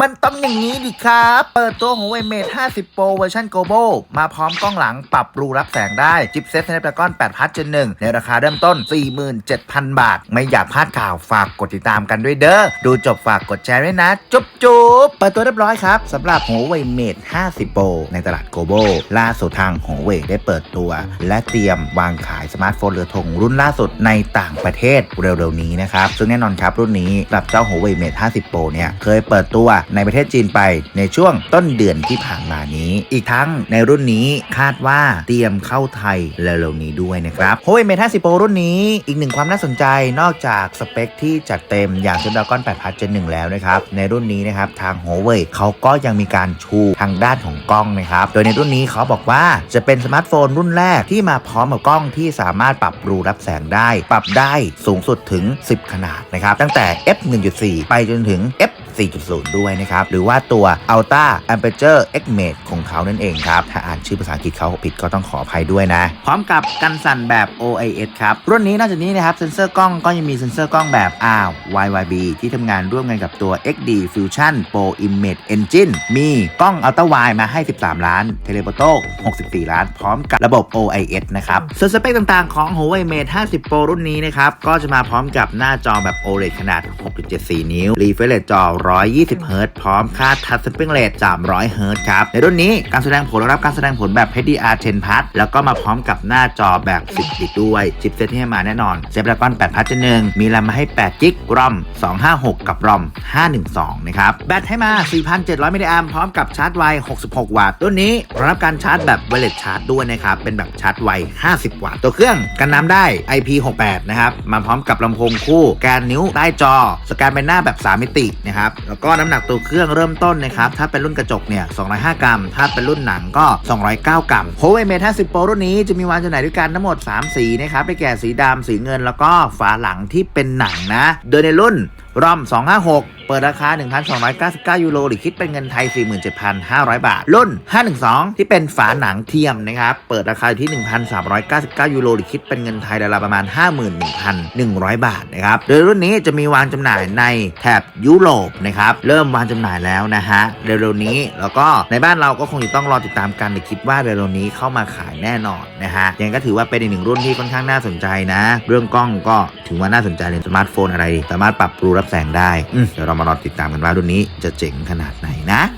มันต้องอย่างนี้ดิครับ เปิดตัว Huawei Mate 50 Pro เวอร์ชัน Global มาพร้อมกล้องหลังปรับรูรับแสงได้ จิปเซ็ต Snapdragon 8 Plus Gen 1ในราคาเริ่มต้น 47,000 บาท ไม่อยากพลาดข่าวฝากกดติดตามกันด้วยเด้อ ดูจบฝากกดแชร์ด้วยนะ จุ๊บจุ๊บเปิดตัวเรียบร้อยครับสำหรับ Huawei Mate 50 Pro ในตลาด Global ล่าสุดทาง Huawei ได้เปิดตัว และเตรียมวางขายสมาร์ทโฟนเรือธงรุ่นล่าสุดในต่างประเทศเร็วๆนี้นะครับซึ่งแน่นอนครับรุ่นนี้สำหรับเจ้า Huawei Mate 50 Pro เนี่ยเคยเปิดตัวในประเทศจีนไปในช่วงต้นเดือนที่ผ่านมานี้ อีกทั้งในรุ่นนี้คาดว่าเตรียมเข้าไทยเร็วๆนี้ด้วยนะครับ Huawei Mate 50 Pro รุ่นนี้อีกหนึ่งความน่าสนใจนอกจากสเปคที่จัดเต็มอย่าง Snapdragon 8 Plus Gen 1แล้วนะครับ ในรุ่นนี้นะครับ ทาง Huawei เขาก็ยังมีการชูทางด้านของกล้องนะครับ โดยในรุ่นนี้เขาบอกว่าจะเป็นสมาร์ทโฟนรุ่นแรกที่มาพร้อมกับกล้องที่สามารถปรับรูรับแสงได้ ปรับได้สูงสุดถึง 10 ขนาดนะครับ ตั้งแต่ f 1.4ไปจนถึง f 4.0 ด้วยนะครับ หรือว่าตัว Ultra Aperture X Mate ของเขานั่นเองครับ ถ้าอ่านชื่อภาษาอังกฤษเขาผิดก็ต้องขออภัยด้วยนะ พร้อมกับกันสั่นแบบ OIS ครับ รุ่นนี้นอกจากนี้นะครับ เซ็นเซอร์กล้องก็ยังมีเซ็นเซอร์กล้องแบบ R YYB ที่ทำงานร่วมกันกับตัว XD Fusion Pro Image Engine มีกล้อง Ultra Wide มาให้ 13 ล้าน Telefoto 64 ล้าน พร้อมกับระบบ OIS นะครับส่วนสเปคต่างๆของ Huawei Mate 50 Pro รุ่นนี้นะครับก็จะมาพร้อมกับหน้าจอแบบ OLED ขนาด 6.74 นิ้ว refresh rate จอ120เฮิรตพร้อมค่า Touch Sampling Rate 300เฮิรตครับ ในรุ่นนี้การแสดงผลรับการแสดงผลแบบ HDR 10 Plus แล้วก็มาพร้อมกับหน้าจอแบบ 10บิตด้วยชิปเซตที่ให้มาแน่นอน Snapdragon 8 Plus Gen 1มีแรมมาให้8 g b ROM 256 กับ ROM 512 นะครับ แบตให้มา 4,700มิลลิแอมพร้อมกับชาร์จไว 66 วัตต์รุ่นนี้รับการชาร์จแบบ Wireless Charge ด้วยนะครับ เป็นแบบชาร์จไว 50 วัตต์ตัวเครื่องกันน้ำได้ IP68 นะครับ มาพร้อมกับลำโพงคู่แกนนิ้วใต้จอ สแกนเป็นหน้าแบบ 3 มิตินะครับแล้วก็น้ำหนักตัวเครื่องเริ่มต้นนะครับถ้าเป็นรุ่นกระจกเนี่ย 205 กรัม ถ้าเป็นรุ่นหนังก็ 209 กรัมโฮเวเมท50 Pro รุ่นนี้จะมีวางจำหน่ายด้วยกันทั้งหมด 3 สีนะครับได้แก่สีดำสีเงิน แล้วก็ฝาหลังที่เป็นหนังนะ โดยในรุ่นรอม 256 เปิดราคา 1,299 ยูโรหรือคิดเป็นเงินไทย 47,500 บาท รุ่น 512 ที่เป็นฝาหนังเทียมนะครับ เปิดราคาอยู่ที่ 1,399 ยูโรหรือคิดเป็นเงินไทยราวๆประมาณ 51,100 บาทนะครับ โดยรุ่นนี้จะมีวางจำหน่ายในแถบยุโรปนะครับ เริ่มวางจำหน่ายแล้วนะฮะ เร็วๆนี้ แล้วก็ในบ้านเราก็คงจะต้องรอติดตามกันแต่คิดว่าเร็วๆนี้เข้ามาขายแน่นอนนะฮะ ยังก็ถือว่าเป็นอีกหนึ่งรุ่นที่ค่อนข้างน่าสนใจนะ เรื่องกล้องก็ถือว่าน่าสนใจเลยสมาร์ทโฟนอะไร สามารถปรับรูรับแสงได้เดี๋ยวเราามารอติดตามกันว่ารุ่นนี้จะเจ๋งขนาดไหนนะ